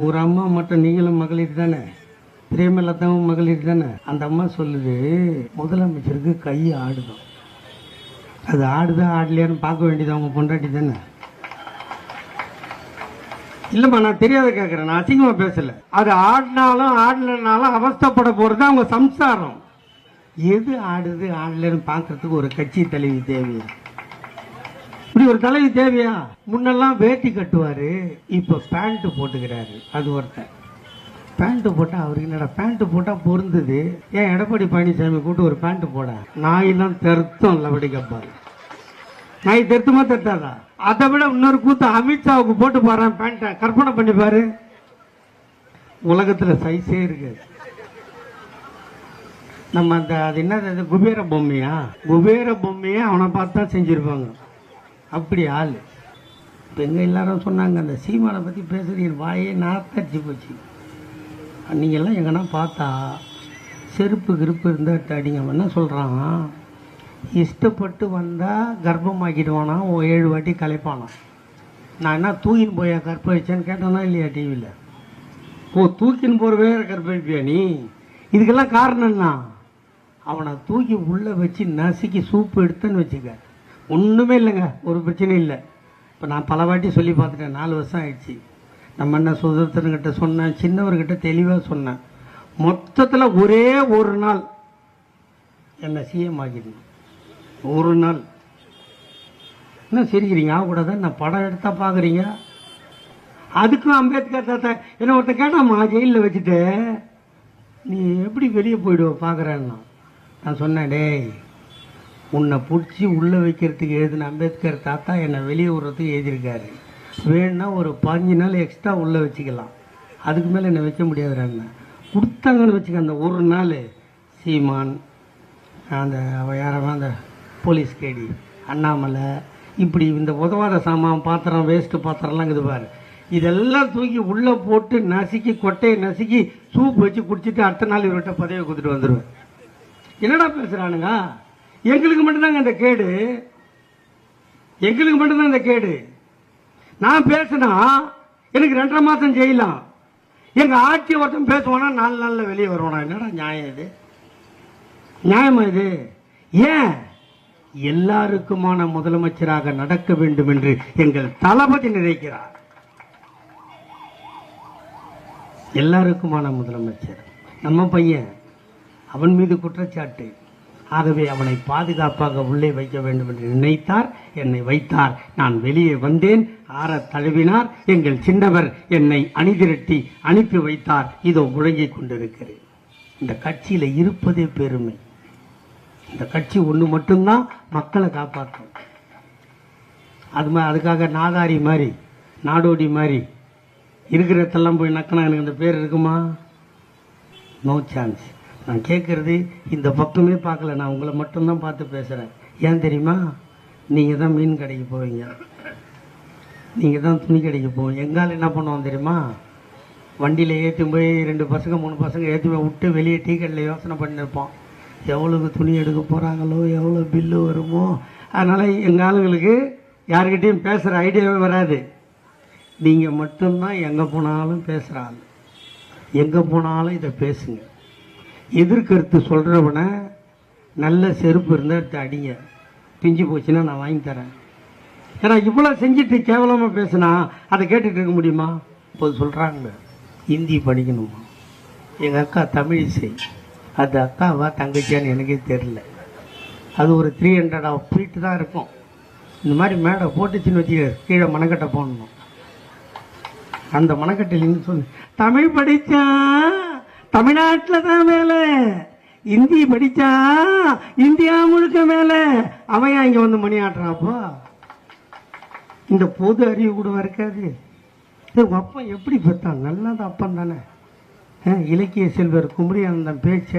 ஒரு அம்மா மட்டும் நீங்களும் மகளிர் தானே? பிரேமலதாவும் மகளிர் தானே? அந்த அம்மா சொல்லுது முதலமைச்சருக்கு கை ஆடுதான் அது ஆடுதா ஆடலையான்னு பார்க்க வேண்டியது அவங்க பொண்டாட்டி தானே? இல்லைம்மா நான் தெரியாத கேட்குறேன் நான் அசிங்கமாக பேசலை. அது ஆடினாலும் ஆடலைனாலும் அவஸ்தைப்பட போகிறது அவங்க சம்சாரம். எது ஆடுது ஆடலைன்னு பார்க்கறதுக்கு ஒரு கட்சி தலைவி தேவையில்லை இப்படி ஒரு தலைவி தேவையா? முன்னெல்லாம் வேட்டி கட்டுவாரு. இப்ப பேண்ட் போட்டுக்கிறாரு. அது ஒருத்தன். பேண்ட் போட்டா அவருக்கு என்னடா பேண்ட் போட்டா பொருந்தது. ஏன் எடப்பாடி பழனிசாமி கூட்டு ஒரு பேண்ட் போட? நாயெல்லாம் தெருத்தம் இல்லபடி கப்பாரு நாய் தெருத்துமா தெருத்தாதா? அதை விட இன்னொரு கூத்து அமித்ஷாவுக்கு போட்டு பாரு பேண்ட்டை கற்பனை பண்ணி பாரு. உலகத்துல சைஸே இருக்காது நம்ம அந்த அது என்னது குபேர பொம்மையா? குபேர பொம்மையே அவனை பார்த்து தான் செஞ்சிருப்பாங்க. அப்படி ஆள். இப்போ எங்கள் எல்லாரும் சொன்னாங்க அந்த சீமானை பற்றி பேசுறீங்க வாயே நாத்தடிச்சு போச்சு. நீங்கள்லாம் எங்கன்னா பார்த்தா செருப்பு கிருப்பு இருந்தால் அடிங்க என்ன சொல்கிறான் இஷ்டப்பட்டு வந்தால் கர்ப்பமாக்கிடுவானா? ஓ ஏழு வாட்டி கலைப்பானா? நான் என்ன தூக்கின்னு போயா கற்பழிச்சேன்னு கேட்டேன்னா இல்லையா டிவியில் ஓ தூக்கின்னு போகிறவே கற்பழிப்பியா நீ? இதுக்கெல்லாம் காரணம் என்ன? அவனை தூக்கி உள்ளே வச்சு நசுக்கி சூப்பு எடுத்தேன்னு வச்சுக்க. ஒன்றுமே இல்லைங்க. ஒரு பிரச்சனையும் இல்லை. இப்போ நான் பல வாட்டி சொல்லி பார்த்துட்டேன். நாலு வருஷம் ஆயிடுச்சு. நம்ம என்ன சுதந்திரன்கிட்ட சொன்னேன். சின்னவர்கிட்ட தெளிவாக சொன்னேன். மொத்தத்தில் ஒரே ஒரு நாள் என்னை சிஎம் ஆகிடணும் ஒரு நாள். என்ன சிரிக்கிறீங்க? ஆகக்கூடாது? நான் படம் எடுத்தால் பார்க்குறீங்க? அதுக்கும் அம்பேத்கர் தாத்தா. என்ன ஒருத்தன் கேட்டாம்மா ஜெயிலில் வச்சுட்டு. நீ எப்படி வெளியே போயிடுவோம் பார்க்குறேன்னா. நான் சொன்னேன் டேய் உன்னை பிடிச்சி உள்ளே வைக்கிறதுக்கு எழுதின அம்பேத்கர் தாத்தா என்னை வெளியே விடுறதுக்கு எழுதியிருக்காரு. வேணும்னா ஒரு பாஞ்சு நாள் எக்ஸ்ட்ரா உள்ளே வச்சுக்கலாம். அதுக்கு மேலே என்னை வைக்க முடியாதுறாங்க கொடுத்தாங்கன்னு வச்சுக்க அந்த ஒரு நாள் சீமான் அந்த அவ யாரவன் அந்த போலீஸ் கேடி அண்ணாமலை இப்படி இந்த உதவாத சாமான் பாத்திரம் வேஸ்ட்டு பாத்திரம்லாம் இருக்குது பாரு. இதெல்லாம் தூக்கி உள்ளே போட்டு நசுக்கி கொட்டையை நசுக்கி சூப் வச்சு குடிச்சிட்டு அடுத்த நாள் இவர்கிட்ட பதவி கொடுத்துட்டு வந்துடுவேன் என்னடா பேசுகிறானுங்க எங்களுக்கு மட்டும்தாங்க இந்த கேடு. எங்களுக்கு மட்டும்தான் இந்த கேடு. நான் பேசினா எனக்கு ரெண்டரை மாசம் செய்யலாம் எங்க ஆட்சி ஒருத்தன் பேசுவானா நாலு நாளில் வெளியே வருவானா? என்னடா நியாயம் இது? நியாயமா இது? ஏன் எல்லாருக்குமான முதலமைச்சராக நடக்க வேண்டும் என்று எங்கள் தளபதி நினைக்கிறார். எல்லாருக்குமான முதலமைச்சர். நம்ம பையன் அவன் மீது குற்றச்சாட்டு. ஆகவே அவனை பாதுகாப்பாக உள்ளே வைக்க வேண்டும் என்று நினைத்தார். என்னை வைத்தார். நான் வெளியே வந்தேன். ஆற தழுவினார். எங்கள் சின்னவர் என்னை அணிதிரட்டி அனுப்பி வைத்தார். இதோ முழங்கிக் கொண்டிருக்கிறேன். இந்த கட்சியில் இருப்பதே பெருமை. இந்த கட்சி ஒன்று மட்டும்தான் மக்களை காப்பாற்றும். அது மாதிரி அதுக்காக நாதாரி மாதிரி நாடோடி மாதிரி இருக்கிறதெல்லாம் போய் நக்கினா எனக்கு இந்த பேர் இருக்குமா? நோ சான்ஸ் நான் கேட்குறது இந்த பக்கமே பார்க்கல நான் உங்களை மட்டும்தான் பார்த்து பேசுகிறேன் ஏன் தெரியுமா? நீங்கள் தான் மீன் கடைக்கு போவீங்க. நீங்கள் தான் துணி கடைக்கு போவோம் எங்கால் என்ன பண்ணுவோம் தெரியுமா? வண்டியில் ஏற்றி போய் ரெண்டு பசங்க மூணு பசங்க ஏற்றி போய் விட்டு வெளியே டீ கடையில் யோசனை பண்ணியிருப்போம் எவ்வளவு துணி எடுக்க போகிறாங்களோ எவ்வளோ பில்லு வருமோ? அதனால் எங்கள் ஆளுங்களுக்கு யாருக்கிட்டேயும் பேசுகிற ஐடியாவே வராது. நீங்கள் மட்டும்தான் எங்கே போனாலும் பேசுகிறாங்க எங்கே போனாலும் இதை பேசுங்க. எதிர்கருத்து சொல்கிறவனை நல்ல செருப்பு இருந்தால் எடுத்து அடிங்க. பிஞ்சு போச்சுன்னா நான் வாங்கி தரேன். ஏன்னா இவ்வளோ செஞ்சுட்டு கேவலமாக பேசுனா அதை கேட்டுட்டு இருக்க முடியுமா? இப்போது சொல்கிறாங்க ஹிந்தி படிக்கணுமா? எங்கள் அக்கா தமிழிசை அது அக்காவா தங்கச்சியான்னு எனக்கே தெரில அது ஒரு த்ரீ ஹண்ட்ரட் ஆஃப் ஃபீட்டு தான் இருக்கும். இந்த மாதிரி மேடை போட்டுச்சுன்னு வச்சுக்க கீழே மணக்கட்டை போடணும். அந்த மணக்கட்டையிலிருந்து சொல்லு தமிழ் படிச்சா தமிழ்நாட்டில் தான் வேலை. இந்தி படிச்சா இந்தியா முழுக்க மேலே அவன் இங்கே வந்து மணி ஆட்டுறாப்போ இந்த பொது அறிவு கூட இருக்காது. இது எப்படி பெற்றான் நல்லது அப்பன் தானே. இலக்கிய செல்வர் குமரியானந்தன் பேச்ச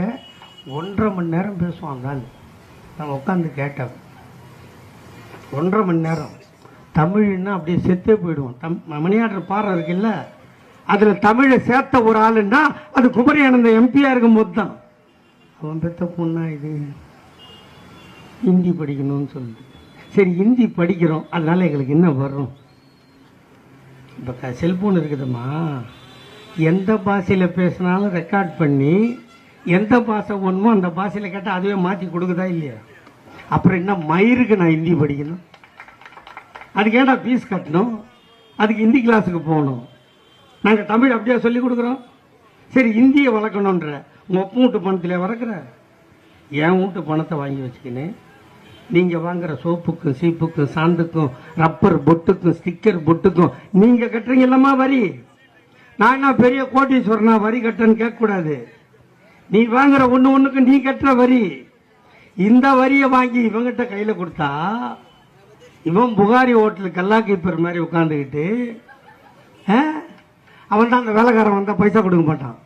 ஒன்றரை மணி நேரம் பேசுவான் தான். நான் உட்காந்து கேட்டேன். ஒன்றரை மணி நேரம். தமிழ்னா அப்படியே செத்தே போயிடுவோம் தம் மணியாடுற பாறை இருக்குல்ல? அதில் தமிழை சேர்த்த ஒரு ஆளுன்னா அது குமரி ஆனந்த எம்பியாக இருக்கும்போது தான். அவன் பெத்த பொண்ணா இது? ஹிந்தி படிக்கணும்னு சொல்லுது சரி ஹிந்தி படிக்கிறோம். அதனால எங்களுக்கு என்ன வரும்? இப்போ செல்ஃபோன் இருக்குதும்மா. எந்த பாஷையில் பேசினாலும் ரெக்கார்ட் பண்ணி எந்த பாஷை ஒன்றுமோ அந்த பாஷையில் கேட்டால் அதுவே மாற்றி கொடுக்குதா இல்லையா? அப்புறம் என்ன மயிருக்கு நான் ஹிந்தி படிக்கணும்? அதுக்கு ஏன்டா ஃபீஸ் கட்டணும்? அதுக்கு ஹிந்தி கிளாஸுக்கு போகணும்? நாங்கள் தமிழ் அப்படியே சொல்லி கொடுக்குறோம். சரி இந்தியை வளர்க்கணுன்ற உங்கள் ஒப்பு வீட்டு பணத்தில் வளர்க்குற. என் வீட்டு பணத்தை வாங்கி வச்சுக்கின்னு. நீங்கள் வாங்குற சோப்புக்கும் சீப்புக்கும் சாந்துக்கும் ரப்பர் பொட்டுக்கும் ஸ்டிக்கர் பொட்டுக்கும் நீங்கள் கட்டுறீங்க இல்லம்மா வரி. நான் என்ன பெரிய கோட்டீஸ்வரனா வரி கட்டுறேன்னு கேட்கக்கூடாது. நீ வாங்குற ஒன்று ஒன்றுக்கு நீ கட்டுற வரி. இந்த வரியை வாங்கி இவங்கிட்ட கையில் கொடுத்தா இவன் புகாரி ஹோட்டலு கல்லா கீப்பர் மாதிரி உட்காந்துக்கிட்டு ஆ? தான் அந்த வேலைக்காரன் வந்தால் பைசா கொடுக்க மாட்டான்.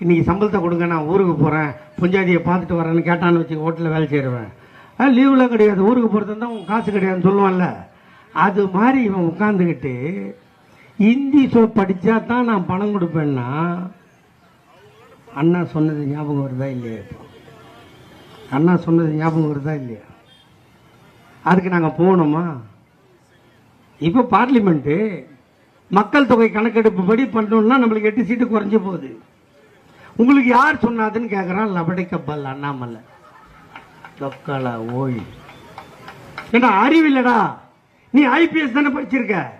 இன்னைக்கு சம்பளத்தை கொடுங்க நான் ஊருக்கு போகிறேன் புஞ்சாதியை பார்த்துட்டு வரேன்னு கேட்டான்னு வச்சு ஹோட்டலில் வேலை செய்கிறவன் ஆ லீவில் கிடையாது. ஊருக்கு போகிறது தான் உன் காசு கிடையாதுன்னு சொல்லுவான்ல. அது மாதிரி இவன் உட்காந்துக்கிட்டு ஹிந்தி சொ படித்தா தான் நான் பணம் கொடுப்பேன்னா அண்ணா சொன்னது ஞாபகம் வருதா இல்லையா? இப்போ அண்ணா சொன்னது ஞாபகம் வருதா இல்லையா? அதுக்கு நாங்கள் போகணுமா இப்போ பார்லிமெண்ட்டு மக்கள் தொகை கணக்கெடுப்பு படி பண்ணோம்னா நம்மளுக்கு எட்டு சீட்டு குறைஞ்சு போகுது. உங்களுக்கு யார் சொன்னாதுன்னு கேட்குறான் லபடைக்கப்பல் அண்ணாமலை. தொக்காலா ஓய். என்ன அறிவில்லடா நீ ஐபிஎஸ் தானே படிச்சிருக்க?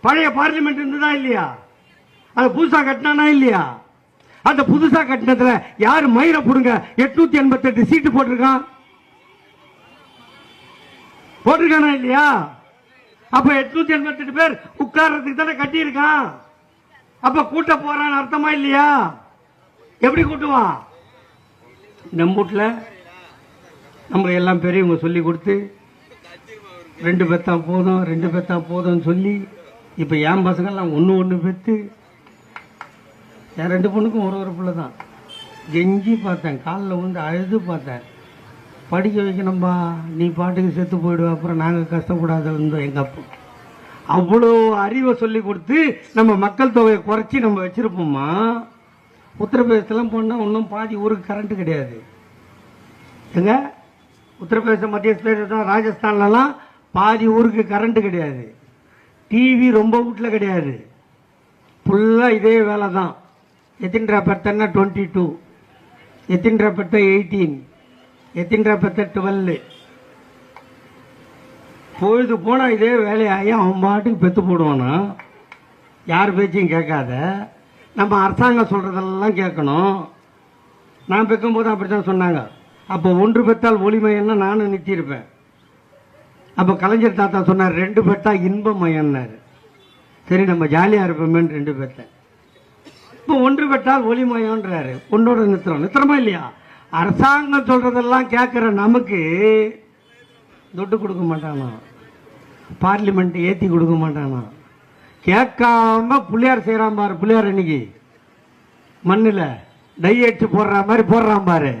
பழைய பார்லிமெண்ட் இருந்ததா இல்லையா? அது புதுசா கட்டினானா இல்லையா? அந்த புதுசா கட்டினதுல யார் மயிரை புடுங்க? எட்நூத்தி எண்பத்தெட்டு சீட்டு போட்டிருக்கான். போட்டிருக்கானா இல்லையா? அப்ப எட்நூத்தி எண்பத்தெட்டு பேர் உட்கார்றதுக்கு தானே கட்டியிருக்கான். அப்ப கூட்ட போறான்னு அர்த்தமா இல்லையா? எப்படி கூட்டுவான்? நம்ம வீட்டுல நம்ம எல்லாம் பெரியவங்க சொல்லி கொடுத்து ரெண்டு பெத்தா போதும் ரெண்டு பெத்தா போதும்னு சொல்லி இப்போ என் பசங்கள்லாம் ஒன்று ஒன்று பெற்று என் ரெண்டு பொண்ணுக்கும் ஒரு ஒரு பிள்ளை தான் கெஞ்சி பார்த்தேன் காலில் வந்து அழுது பார்த்தேன். படிக்க வைக்கணும்பா. நீ பாட்டுக்கு செத்து போயிடுவா. அப்புறம் நாங்கள் கஷ்டப்படாத இருந்தோம் எங்கள் அப்பா. அவ்வளோ அறிவை சொல்லி கொடுத்து நம்ம மக்கள் தொகையை குறைச்சி நம்ம வச்சுருப்போம்மா. உத்தரப்பிரதேசத்தெல்லாம் போனால் இன்னும் பாதி ஊருக்கு கரண்ட்டு கிடையாது. எங்க உத்தரப்பிரதேசம் மத்திய பிரதேசம் ராஜஸ்தான்லலாம் பாதி ஊருக்கு கரண்ட்டு கிடையாது. டிவி ரொம்ப வீட்டில் கிடையாது. ஃபுல்லாக இதே வேலை தான் எத்தின்றா பெத்தன்னா டுவெண்ட்டி டூ எத்தின்றா பெத்த எயிட்டீன் எத்தின்றா பெத்த டுவெல்லு பொழுது போனால் இதே வேலையாகி அவன் பாட்டுக்கு பெத்து போடுவானா? யார் பேச்சையும் கேட்காத. நம்ம அரசாங்கம் சொல்கிறதெல்லாம் கேட்கணும். நான் பெக்கும்போது அப்படி தான் சொன்னாங்க. அப்போ ஒன்று பெற்றால் ஒளிமயம்னா நானும் நிறுத்தியிருப்பேன் அப்போ கலைஞர் தாத்தா சொன்னார் ரெண்டு பெற்றா இன்பமயம்னாரு சரி நம்ம ஜாலியாக இருப்போமேன்னு ரெண்டு பெற்றேன் இப்போ ஒன்று பெற்றால் ஒளிமயம்ன்றாரு. ஒன்னோட நிறுத்துறோம் நித்திரமா இல்லையா? அரசாங்கம் சொல்றதெல்லாம் கேட்குற நமக்கு துட்டு கொடுக்க மாட்டானா? பார்லிமெண்ட் ஏற்றி கொடுக்க மாட்டானா? கேட்காம பிள்ளையார் செய்கிறான் பாரு பிள்ளையார் இன்னைக்கு. மண்ணில் டை அடிச்சு போடுற மாதிரி போடுறான் பாரு.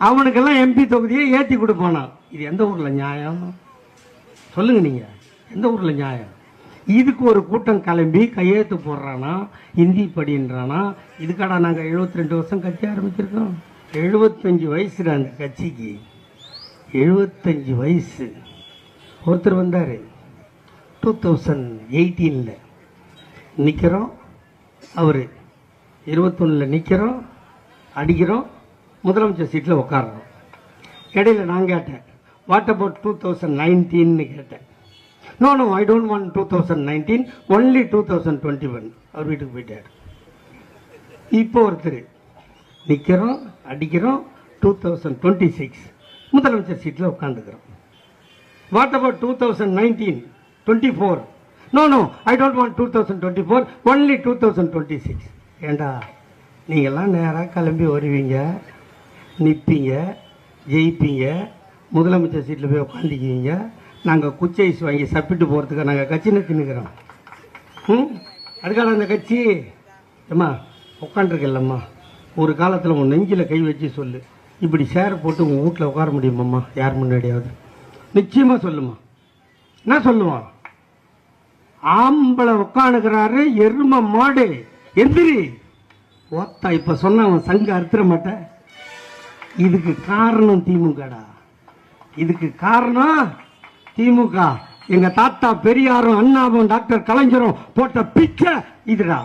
அவனுக்கெல்லாம் எம்பி தொகுதியை ஏற்றி கொடுப்பானா? இது எந்த ஊரில் நியாயம்? சொல்லுங்க நீங்கள் எந்த ஊரில் நியாயம்? இதுக்கு ஒரு கூட்டம் கிளம்பி கையெழுத்து போடுறானா? ஹிந்தி படின்றானா? இதுக்காடா நாங்கள் 72 ரெண்டு வருஷம் கட்சி ஆரம்பிச்சிருக்கோம். எழுபத்தஞ்சு வயசுல அந்த கட்சிக்கு. எழுபத்தஞ்சு வயசு. ஒருத்தர் வந்தார். டூ தௌசண்ட் எயிட்டீனில் நிற்கிறோம் அவர் இருபத்தொன்னில் நிற்கிறோம் அடிக்கிறோம். முதலமைச்சர் சீட்டில் உட்காடுறோம் இடையில நான் கேட்டேன். வாட் அபவுட் டூ தௌசண்ட் நைன்டீன்னு கேட்டேன். No no I don't want two thousand nineteen only two thousand twenty one அவர் வீட்டுக்கு போயிட்டார். இப்போ ஒருத்தர் நிற்கிறோம் அடிக்கிறோம் டூ தௌசண்ட் டுவெண்ட்டி சிக்ஸ் முதலமைச்சர் சீட்டில் உட்காந்துக்கிறோம் what about two thousand nineteen twenty four no no I don't want two thousand twenty four only two thousand twenty six ஏண்டா நீங்கள்லாம் நேராக கிளம்பி வருவீங்க நிற்பீங்க ஜெயிப்பீங்க முதலமைச்சர் சீட்டில் போய் உட்காந்துக்குவீங்க நாங்கள் குச்சைஸ் வாங்கி சப்பிட்டு போகிறதுக்கு நாங்கள் கட்சி நிற்கிறோம் ம்? அதுக்காக அந்த கட்சி. ஏம்மா உட்காந்துருக்கல்லம்மா ஒரு காலத்தில் உன் நெஞ்சில் கை வச்சு சொல்லு. இப்படி சேர் போட்டு உங்கள் வீட்டில் உட்கார முடியுமாம்மா யார் முன்னாடியாவது? நிச்சயமாக சொல்லுமா. என்ன சொல்லுவான்? ஆம்பளை உட்காந்துக்கிறாரு எரும மாடு. எந்திரி. ஓத்தா இப்ப சொன்ன அவன் சங்க அறுத்துற மாட்டேன் இதுக்கு காரணம் திமுகடா. இதுக்கு காரணம் திமுக. எங்க தாத்தா பெரியாரும் அண்ணாவும் டாக்டர் கலைஞரும் போட்ட பிச்சை இதுடா.